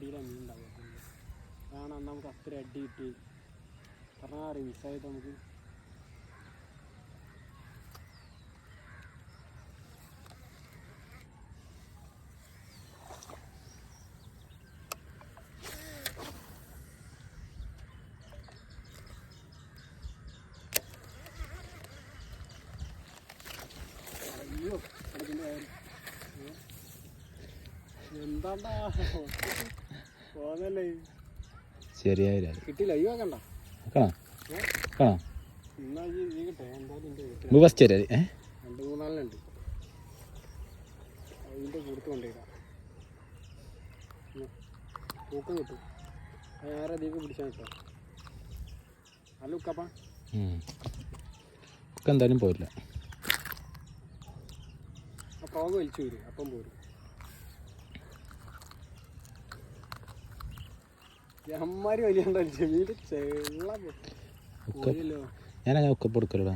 അടിയിലാണ് മീൻ ഉണ്ടാവുക അതാണ് അന്ന് നമുക്ക് അത്ര അടി കിട്ടി. പറഞ്ഞാൽ മിസ്സായത് നമുക്ക്. അയ്യോ. ശരിയായില്ല. കാണാം കാണാം ഫസ്റ്റ് വരെ ഏ? രണ്ട് മൂന്നാലെണ്ണുണ്ട് അതിന്റെ കൊടുത്ത് കൊണ്ടുപോയിടാം തൂക്കം കിട്ടും. വേറെ അധികം പിടിച്ചാൽ കിട്ടാം? അല്ല ഉക്കപ്പ. ഉം. ഒക്കെ എന്തായാലും പോരില്ല. വലിച്ചു വരും അപ്പം പോരും. വലിയ ചെവിയിൽ ചെള്ള ഒക്കെ കൊടുക്കലടാ.